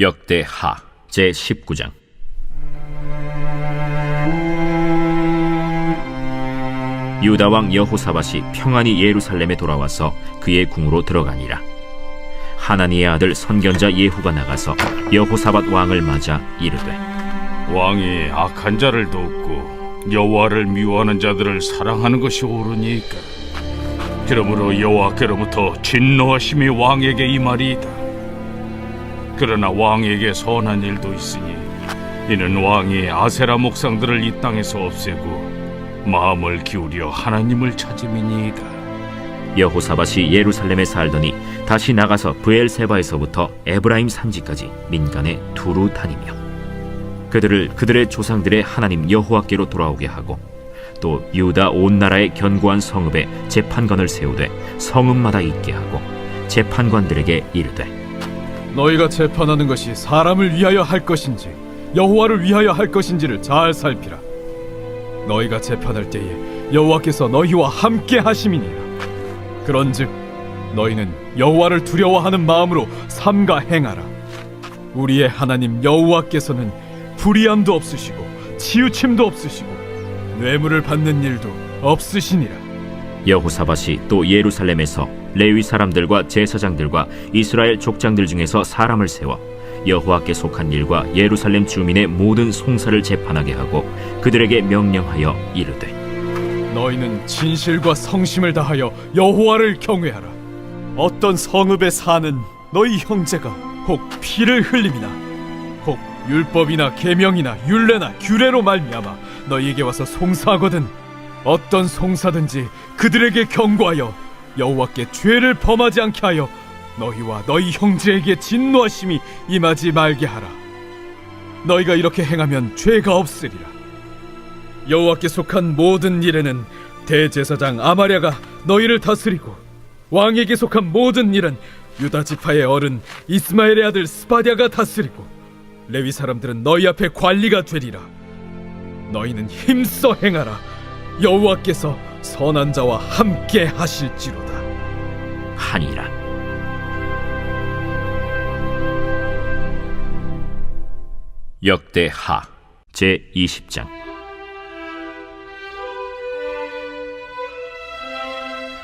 역대하 제 19장. 유다 왕 여호사밧이 평안히 예루살렘에 돌아와서 그의 궁으로 들어가니라. 하나니의 아들 선견자 예후가 나가서 여호사밧 왕을 맞아 이르되 왕이 악한 자를 돕고 여호와를 미워하는 자들을 사랑하는 것이 옳으니까. 그러므로 여호와께로부터 진노하심이 왕에게 임하리이다 그러나 왕에게 선한 일도 있으니 이는 왕이 아세라 목상들을 이 땅에서 없애고 마음을 기울여 하나님을 찾음이니이다. 여호사밧이 예루살렘에 살더니 다시 나가서 브엘세바에서부터 에브라임 산지까지 민간에 두루 다니며 그들을 그들의 조상들의 하나님 여호와께로 돌아오게 하고 또 유다 온 나라의 견고한 성읍에 재판관을 세우되 성읍마다 있게 하고 재판관들에게 이르되 너희가 재판하는 것이 사람을 위하여 할 것인지 여호와를 위하여 할 것인지를 잘 살피라. 너희가 재판할 때에 여호와께서 너희와 함께 하심이니라. 그런즉 너희는 여호와를 두려워하는 마음으로 삼가 행하라. 우리의 하나님 여호와께서는 불의함도 없으시고 치우침도 없으시고 뇌물을 받는 일도 없으시니라. 여호사밧이 또 예루살렘에서 레위 사람들과 제사장들과 이스라엘 족장들 중에서 사람을 세워 여호와께 속한 일과 예루살렘 주민의 모든 송사를 재판하게 하고 그들에게 명령하여 이르되 너희는 진실과 성심을 다하여 여호와를 경외하라. 어떤 성읍에 사는 너희 형제가 혹 피를 흘림이나 혹 율법이나 계명이나 율례나 규례로 말미암아 너희에게 와서 송사하거든 어떤 송사든지 그들에게 경고하여 여호와께 죄를 범하지 않게 하여 너희와 너희 형제에게 진노하심이 임하지 말게 하라. 너희가 이렇게 행하면 죄가 없으리라. 여호와께 속한 모든 일에는 대제사장 아마랴가 너희를 다스리고 왕에게 속한 모든 일은 유다 지파의 어른 이스마엘의 아들 스바디아가 다스리고 레위 사람들은 너희 앞에 관리가 되리라 너희는 힘써 행하라 여호와께서 선한 자와 함께 하실지로다. 하니라. 역대하 제 20장.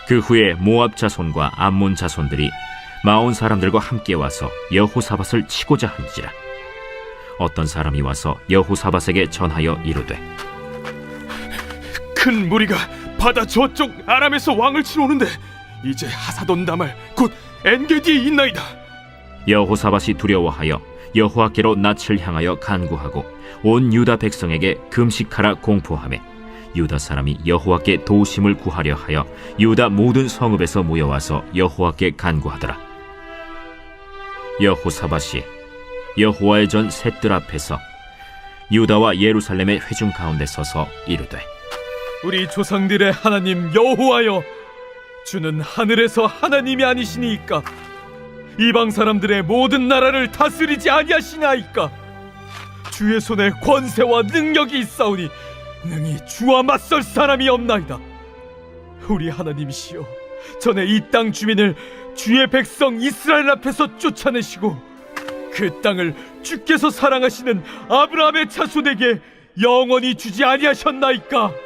그 후에 모압 자손과 암몬 자손들이 마온 사람들과 함께 와서 여호사밧을 치고자 한지라. 어떤 사람이 와서 여호사밧에게 전하여 이르되 큰 무리가 바다 저쪽 아람에서 왕을 치러 오는데 이제 하사돈 다말 곧 엔게디에 있나이다. 여호사밧이 두려워하여 여호와께로 낯을 향하여 간구하고 온 유다 백성에게 금식하라 공포하매 유다 사람이 여호와께 도우심을 구하려 하여 유다 모든 성읍에서 모여와서 여호와께 간구하더라. 여호사밧이 여호와의 전 셋들 앞에서 유다와 예루살렘의 회중 가운데 서서 이르되 우리 조상들의 하나님 여호와여 주는 하늘에서 하나님이 아니시니이까 이방 사람들의 모든 나라를 다스리지 아니하시나이까 주의 손에 권세와 능력이 있사오니 능히 주와 맞설 사람이 없나이다. 우리 하나님이시여 전에 이 땅 주민을 주의 백성 이스라엘 앞에서 쫓아내시고 그 땅을 주께서 사랑하시는 아브라함의 자손에게 영원히 주지 아니하셨나이까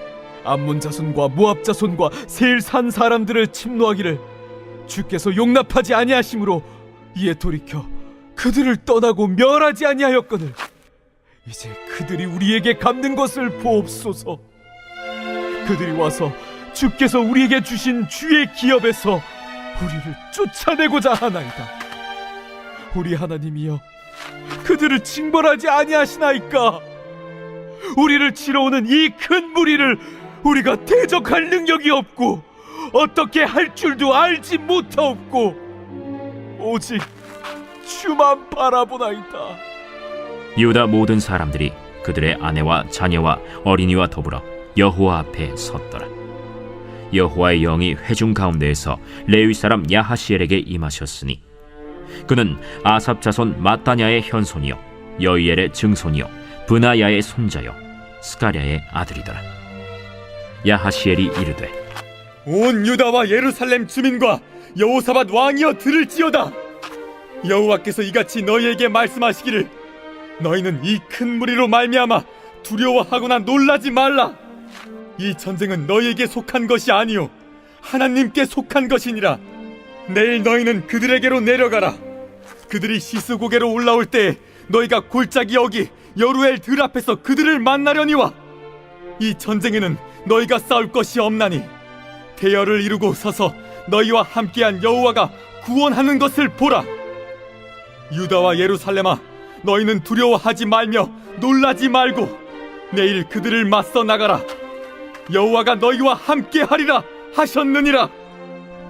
암몬 자손과 모압 자손과 세일 산 사람들을 침노하기를 주께서 용납하지 아니하심으로 이에 돌이켜 그들을 떠나고 멸하지 아니하였거늘 이제 그들이 우리에게 갚는 것을 보옵소서. 그들이 와서 주께서 우리에게 주신 주의 기업에서 우리를 쫓아내고자 하나이다. 우리 하나님이여 그들을 징벌하지 아니하시나이까? 우리를 치러 오는 이 큰 무리를 우리가 대적할 능력이 없고 어떻게 할 줄도 알지 못하옵고 오직 주만 바라보나이다 유다 모든 사람들이 그들의 아내와 자녀와 어린이와 더불어 여호와 앞에 섰더라. 여호와의 영이 회중 가운데에서 레위 사람 야하시엘에게 임하셨으니 그는 아삽 자손 마따냐의 현손이요 여이엘의 증손이요 브나야의 손자요 스가랴의 아들이더라. 야하시엘이 이르되 온 유다와 예루살렘 주민과 여호사밧 왕이여 들을지어다. 여호와께서 이같이 너희에게 말씀하시기를 너희는 이 큰 무리로 말미암아 두려워하거나 놀라지 말라. 이 전쟁은 너희에게 속한 것이 아니요 하나님께 속한 것이니라. 내일 너희는 그들에게로 내려가라. 그들이 시스고개로 올라올 때 너희가 골짜기 여기 여루엘 들 앞에서 그들을 만나려니와 이 전쟁에는 너희가 싸울 것이 없나니 대열을 이루고 서서 너희와 함께한 여호와가 구원하는 것을 보라. 유다와 예루살렘아, 너희는 두려워하지 말며 놀라지 말고 내일 그들을 맞서 나가라. 여호와가 너희와 함께하리라 하셨느니라.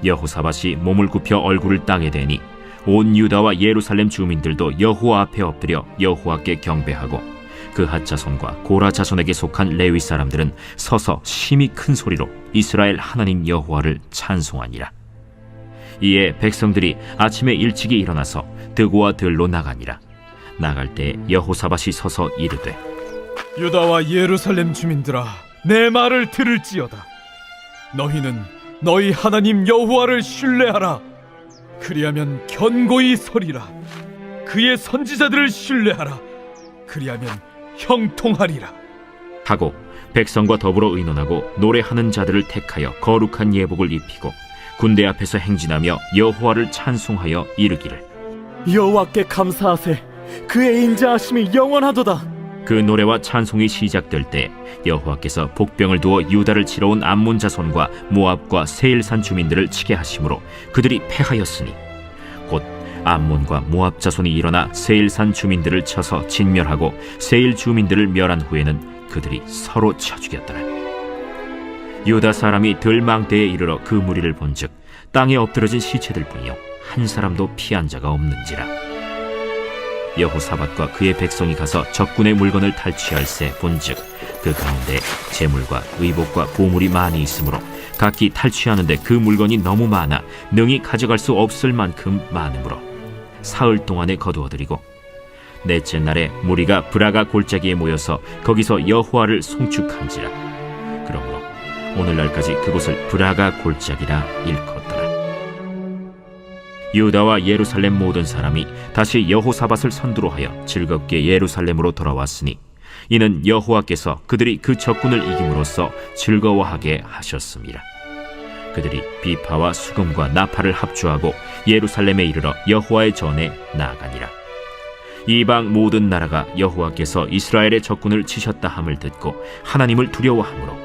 여호사밧이 몸을 굽혀 얼굴을 땅에 대니 온 유다와 예루살렘 주민들도 여호와 앞에 엎드려 여호와께 경배하고 그 핫자손과 고라 자손에게 속한 레위 사람들은 서서 심히 큰 소리로 이스라엘 하나님 여호와를 찬송하니라. 이에 백성들이 아침에 일찍이 일어나서 드고와 들로 나가니라. 나갈 때 여호사밧이 서서 이르되 유다와 예루살렘 주민들아, 내 말을 들을지어다. 너희는 너희 하나님 여호와를 신뢰하라. 그리하면 견고히 서리라. 그의 선지자들을 신뢰하라. 그리하면 형통하리라. 하고 백성과 더불어 의논하고 노래하는 자들을 택하여 거룩한 예복을 입히고 군대 앞에서 행진하며 여호와를 찬송하여 이르기를. 여호와께 감사하세. 그의 인자하심이 영원하도다. 그 노래와 찬송이 시작될 때 여호와께서 복병을 두어 유다를 치러 온 암몬 자손과 모압과 세일산 주민들을 치게 하심으로 그들이 패하였으니 곧 암몬과 모압 자손이 일어나 세일산 주민들을 쳐서 진멸하고 세일 주민들을 멸한 후에는 그들이 서로 쳐 죽였더라. 유다 사람이 들망대에 이르러 그 무리를 본즉 땅에 엎드러진 시체들 뿐이요. 한 사람도 피한 자가 없는지라. 여호사밧과 그의 백성이 가서 적군의 물건을 탈취할세 본즉 그 가운데 재물과 의복과 보물이 많이 있으므로 각기 탈취하는데 그 물건이 너무 많아 능히 가져갈 수 없을 만큼 많으므로 사흘 동안에 거두어들이고 넷째 날에 무리가 브라가 골짜기에 모여서 거기서 여호와를 송축한지라 그러므로 오늘날까지 그곳을 브라가 골짜기라 일컫더라 유다와 예루살렘 모든 사람이 다시 여호사밧을 선두로 하여 즐겁게 예루살렘으로 돌아왔으니 이는 여호와께서 그들이 그 적군을 이김으로써 즐거워하게 하셨습니다. 그들이 비파와 수금과 나팔을 합주하고 예루살렘에 이르러 여호와의 전에 나아가니라. 이방 모든 나라가 여호와께서 이스라엘의 적군을 치셨다 함을 듣고 하나님을 두려워하므로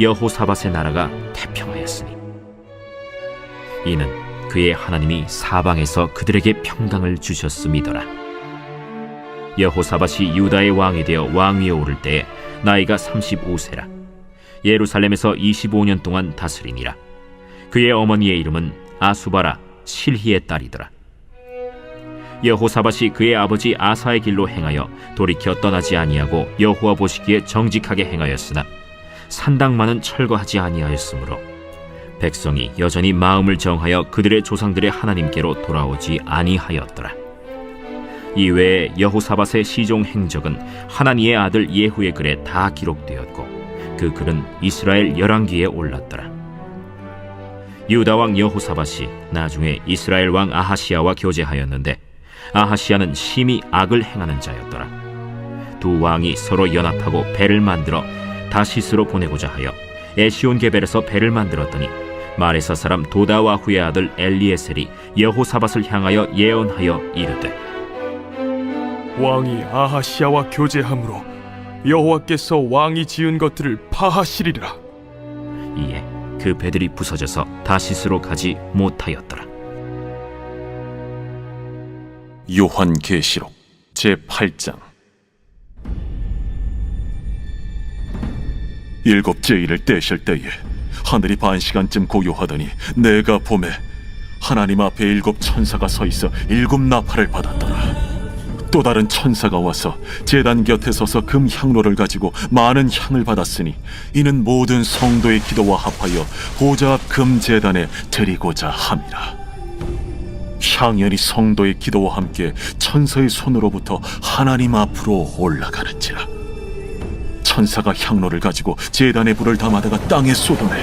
여호사밧의 나라가 태평하였으니 이는 그의 하나님이 사방에서 그들에게 평강을 주셨음이더라. 여호사밧이 유다의 왕이 되어 왕위에 오를 때에 나이가 35세라. 예루살렘에서 25년 동안 다스리니라. 그의 어머니의 이름은 아수바라 실히의 딸이더라. 여호사밧이 그의 아버지 아사의 길로 행하여 돌이켜 떠나지 아니하고 여호와 보시기에 정직하게 행하였으나 산당만은 철거하지 아니하였으므로 백성이 여전히 마음을 정하여 그들의 조상들의 하나님께로 돌아오지 아니하였더라. 이외에 여호사밧의 시종 행적은 하나니의 아들 예후의 글에 다 기록되었고 그 글은 이스라엘 열왕기에 올랐더라. 유다 왕 여호사밧이 나중에 이스라엘 왕 아하시아와 교제하였는데 아하시아는 심히 악을 행하는 자였더라. 두 왕이 서로 연합하고 배를 만들어 다시스로 보내고자 하여 에시온 게벨에서 배를 만들었더니 마레사 사람 도다와 후의 아들 엘리에셀이 여호사밧을 향하여 예언하여 이르되 왕이 아하시아와 교제함으로 여호와께서 왕이 지은 것들을 파하시리라. 이에 그 배들이 부서져서 다시스로 가지 못하였더라. 요한 계시록 제8장 일곱 제의를 떼실 때에 하늘이 반 시간쯤 고요하더니 내가 봄에 하나님 앞에 일곱 천사가 서 있어 일곱 나팔을 받았더라 또 다른 천사가 와서 제단 곁에 서서 금 향로를 가지고 많은 향을 받았으니 이는 모든 성도의 기도와 합하여 보좌 앞금 제단에 드리고자 함이라. 향연이 성도의 기도와 함께 천사의 손으로부터 하나님 앞으로 올라가는지라. 천사가 향로를 가지고 제단의 불을 담아다가 땅에 쏟아내.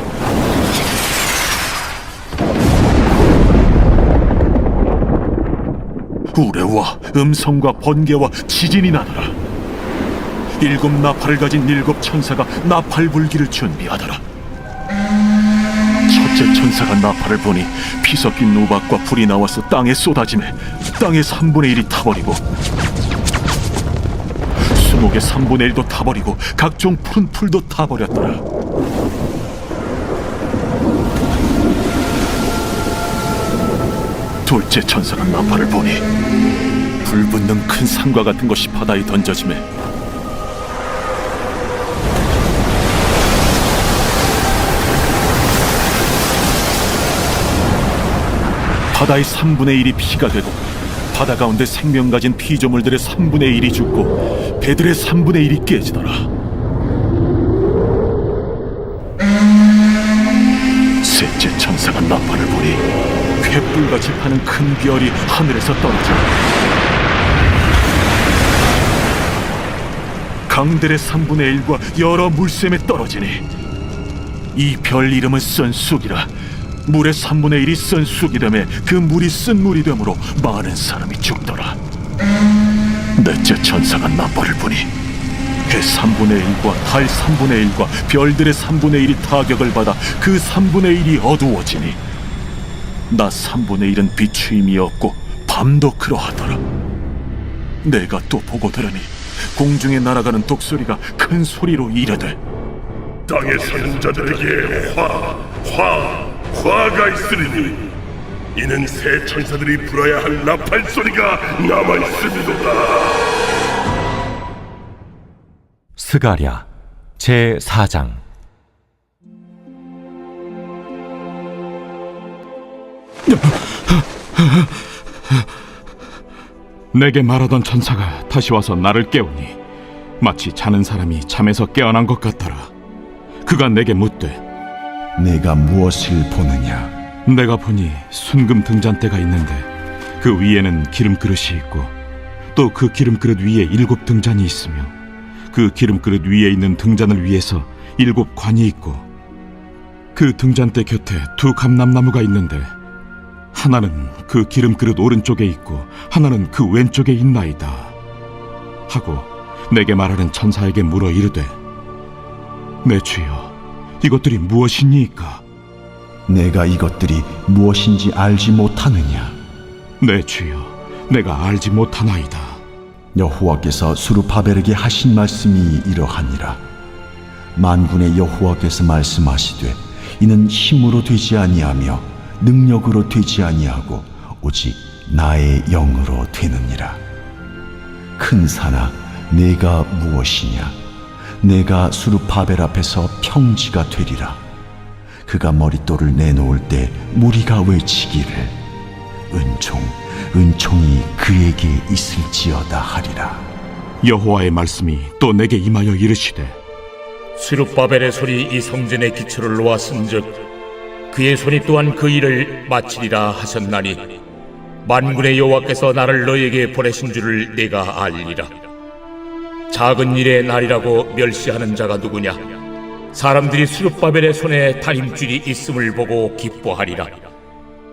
우레와 음성과 번개와 지진이 나더라. 일곱 나팔을 가진 일곱 천사가 나팔 불기를 준비하더라. 첫째 천사가 나팔을 보니 피 섞인 우박과 불이 나와서 땅에 쏟아짐에 땅의 3분의 1이 타버리고 수목의 3분의 1도 타버리고 각종 푸른 풀도 타버렸더라. 둘째 천사가 나팔을 보니 불붙는 큰 산과 같은 것이 바다에 던져짐에 바다의 3분의 1이 피가 되고 바다 가운데 생명 가진 피조물들의 3분의 1이 죽고 배들의 3분의 1이 깨지더라. 셋째 천사가 나팔을 보니 횃불같이 파는 큰 별이 하늘에서 떨어져. 강들의 3분의 1과 여러 물샘에 떨어지니 이 별 이름은 쓴 쑥이라. 물의 3분의 1이 쓴 쑥이 되매 그 물이 쓴 물이 되므로 많은 사람이 죽더라. 넷째 천사가 나팔을 보니 그 3분의 1과 달 3분의 1과 별들의 3분의 1이 타격을 받아 그 3분의 1이 어두워지니 나 3분의 1은 비추임이 없고 밤도 그러하더라 내가 또 보고 들으니 공중에 날아가는 독소리가 큰 소리로 이르되 땅에 사는 자들에게 화, 화, 화가 있으리니 이는 새 천사들이 불어야 할 나팔 소리가 남아 있음이로다. 스가랴 제 4장 내게 말하던 천사가 다시 와서 나를 깨우니 마치 자는 사람이 잠에서 깨어난 것 같더라. 그가 내게 묻되 내가 무엇을 보느냐? 내가 보니 순금 등잔대가 있는데 그 위에는 기름 그릇이 있고 또 그 기름 그릇 위에 일곱 등잔이 있으며 그 기름 그릇 위에 있는 등잔을 위해서 일곱 관이 있고 그 등잔대 곁에 두 감람나무가 있는데 하나는 그 기름 그릇 오른쪽에 있고 하나는 그 왼쪽에 있나이다 하고 내게 말하는 천사에게 물어 이르되 내 주여 이것들이 무엇이니까 내가 이것들이 무엇인지 알지 못하느냐? 내 주여 내가 알지 못하나이다 여호와께서 수르바벨에게 하신 말씀이 이러하니라. 만군의 여호와께서 말씀하시되 이는 힘으로 되지 아니하며 능력으로 되지 아니하고 오직 나의 영으로 되느니라. 큰 산아, 내가 무엇이냐? 내가 수르바벨 앞에서 평지가 되리라. 그가 머릿돌을 내놓을 때 무리가 외치기를 은총, 은총이 그에게 있을지어다 하리라. 여호와의 말씀이 또 내게 임하여 이르시되 스룹바벨의 손이 이 성전의 기초를 놓았은즉 그의 손이 또한 그 일을 마치리라 하셨나니 만군의 여호와께서 나를 너에게 보내신 줄을 내가 알리라. 작은 일의 날이라고 멸시하는 자가 누구냐? 사람들이 스룹바벨의 손에 다림줄이 있음을 보고 기뻐하리라.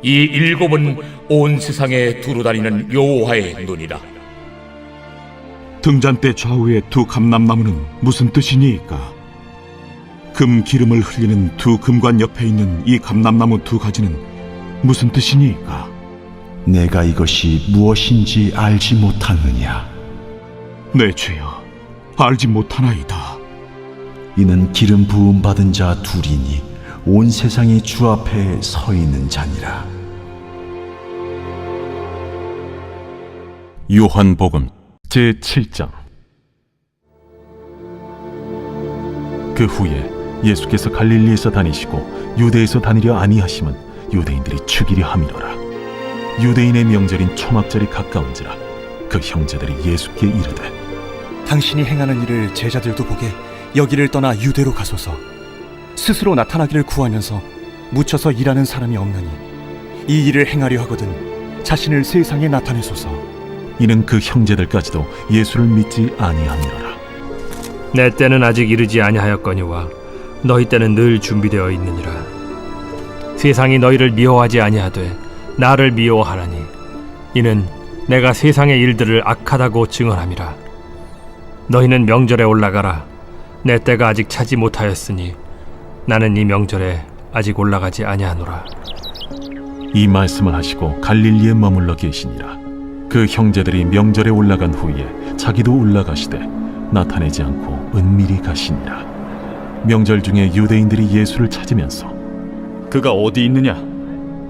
이 일곱은 온 세상에 두루 다니는 여호와의 눈이라. 등잔대 좌우의 두 감람나무는 무슨 뜻이니까 금 기름을 흘리는 두 금관 옆에 있는 이 감람나무 두 가지는 무슨 뜻이니까 내가 이것이 무엇인지 알지 못하느냐? 내 주여 알지 못하나이다 이는 기름 부음 받은 자 둘이니 온 세상이 주 앞에 서 있는 자니라. 요한복음 제 7장 그 후에 예수께서 갈릴리에서 다니시고 유대에서 다니려 아니하심은 유대인들이 죽이려 함이로라 유대인의 명절인 초막절이 가까운지라 그 형제들이 예수께 이르되 당신이 행하는 일을 제자들도 보게 여기를 떠나 유대로 가소서. 스스로 나타나기를 구하면서 묻혀서 일하는 사람이 없느니 이 일을 행하려 하거든 자신을 세상에 나타내소서. 이는 그 형제들까지도 예수를 믿지 아니함이로라 내 때는 아직 이르지 아니하였거니와 너희 때는 늘 준비되어 있느니라. 세상이 너희를 미워하지 아니하되 나를 미워하나니 이는 내가 세상의 일들을 악하다고 증언함이라. 너희는 명절에 올라가라. 내 때가 아직 차지 못하였으니 나는 이 명절에 아직 올라가지 아니하노라. 이 말씀을 하시고 갈릴리에 머물러 계시니라 그 형제들이 명절에 올라간 후에 자기도 올라가시되 나타내지 않고 은밀히 가시니라 명절 중에 유대인들이 예수를 찾으면서 그가 어디 있느냐?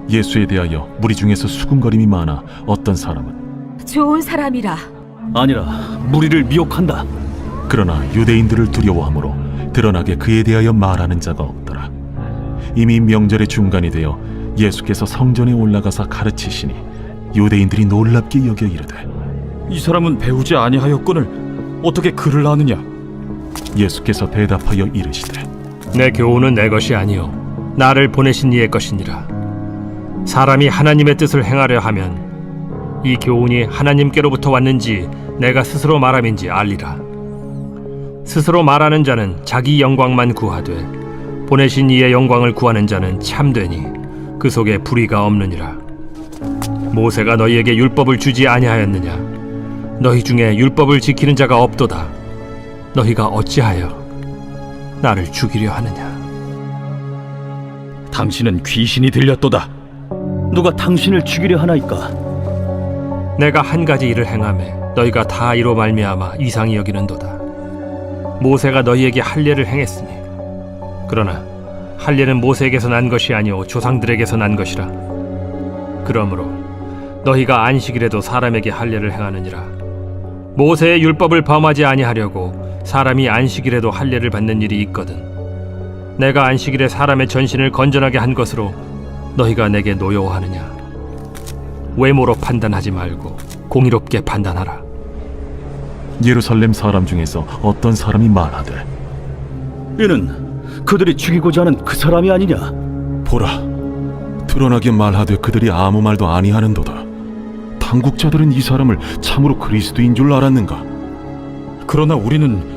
예수에 대하여 무리 중에서 수군거림이 많아 어떤 사람은 좋은 사람이라 아니라 무리를 미혹한다. 그러나 유대인들을 두려워하므로 드러나게 그에 대하여 말하는 자가 없더라. 이미 명절의 중간이 되어 예수께서 성전에 올라가사 가르치시니 유대인들이 놀랍게 여겨 이르되 이 사람은 배우지 아니하였거늘 어떻게 글을 아느냐? 예수께서 대답하여 이르시되 내 교훈은 내 것이 아니요 나를 보내신 이의 것이니라. 사람이 하나님의 뜻을 행하려 하면 이 교훈이 하나님께로부터 왔는지 내가 스스로 말함인지 알리라. 스스로 말하는 자는 자기 영광만 구하되 보내신 이의 영광을 구하는 자는 참되니 그 속에 불의가 없느니라. 모세가 너희에게 율법을 주지 아니하였느냐? 너희 중에 율법을 지키는 자가 없도다. 너희가 어찌하여 나를 죽이려 하느냐? 당신은 귀신이 들렸도다. 누가 당신을 죽이려 하나이까? 내가 한 가지 일을 행함에 너희가 다 이로 말미암아 이상히 여기는도다. 모세가 너희에게 할례를 행했으니 그러나 할례는 모세에게서 난 것이 아니오 조상들에게서 난 것이라. 그러므로 너희가 안식일에도 사람에게 할례를 행하느니라. 모세의 율법을 범하지 아니하려고 사람이 안식일에도 할례를 받는 일이 있거든. 내가 안식일에 사람의 전신을 건전하게 한 것으로 너희가 내게 노여워하느냐? 외모로 판단하지 말고 공의롭게 판단하라. 예루살렘 사람 중에서 어떤 사람이 말하되 이는 그들이 죽이고자 하는 그 사람이 아니냐? 보라 드러나게 말하되 그들이 아무 말도 아니하는도다 당국자들은 이 사람을 참으로 그리스도인 줄 알았는가 그러나 우리는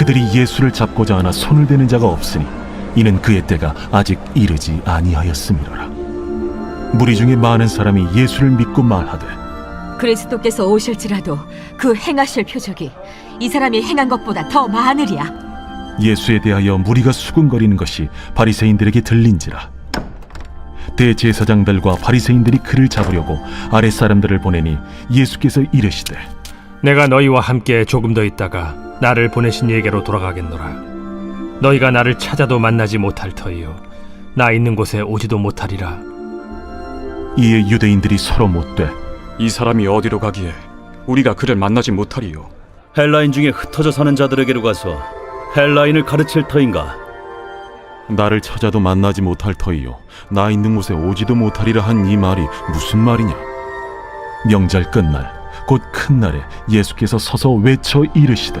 그들이 예수를 잡고자 하나 손을 대는 자가 없으니 이는 그의 때가 아직 이르지 아니하였음이로라. 무리 중에 많은 사람이 예수를 믿고 말하되 그리스도께서 오실지라도 그 행하실 표적이 이 사람이 행한 것보다 더 많으리야 예수에 대하여 무리가 수군거리는 것이 바리새인들에게 들린지라. 대제사장들과 바리새인들이 그를 잡으려고 아랫 사람들을 보내니 예수께서 이르시되 내가 너희와 함께 조금 더 있다가 나를 보내신 이에게로 돌아가겠노라. 너희가 나를 찾아도 만나지 못할 터이요 나 있는 곳에 오지도 못하리라. 이에 유대인들이 서로 못돼 이 사람이 어디로 가기에 우리가 그를 만나지 못하리요. 헬라인 중에 흩어져 사는 자들에게로 가서 헬라인을 가르칠 터인가? 나를 찾아도 만나지 못할 터이요 나 있는 곳에 오지도 못하리라 한 이 말이 무슨 말이냐 명절 끝날 곧 큰 날에 예수께서 서서 외쳐 이르시되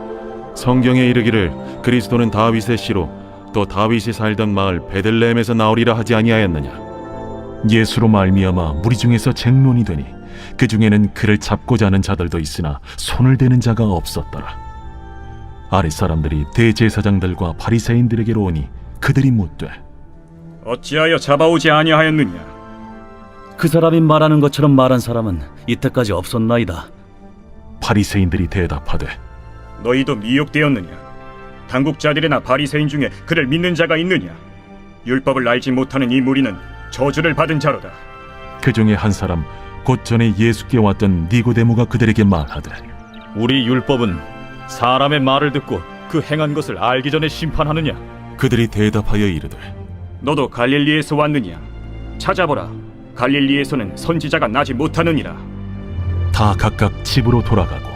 성경에 이르기를 그리스도는 다윗의 씨로 또 다윗이 살던 마을 베들레헴에서 나오리라 하지 아니하였느냐 예수로 말미암아 무리 중에서 쟁론이 되니 그 중에는 그를 잡고자 하는 자들도 있으나 손을 대는 자가 없었더라. 아랫 사람들이 대제사장들과 바리새인들에게로 오니 그들이 묻되 어찌하여 잡아오지 아니하였느냐? 그 사람이 말하는 것처럼 말한 사람은 이때까지 없었나이다. 바리새인들이 대답하되 너희도 미혹되었느냐? 당국자들이나 바리새인 중에 그를 믿는 자가 있느냐? 율법을 알지 못하는 이 무리는 저주를 받은 자로다. 그 중에 한 사람 곧 전에 예수께 왔던 니고데모가 그들에게 말하되 우리 율법은 사람의 말을 듣고 그 행한 것을 알기 전에 심판하느냐? 그들이 대답하여 이르되 너도 갈릴리에서 왔느냐? 찾아보라. 갈릴리에서는 선지자가 나지 못하느니라. 다 각각 집으로 돌아가고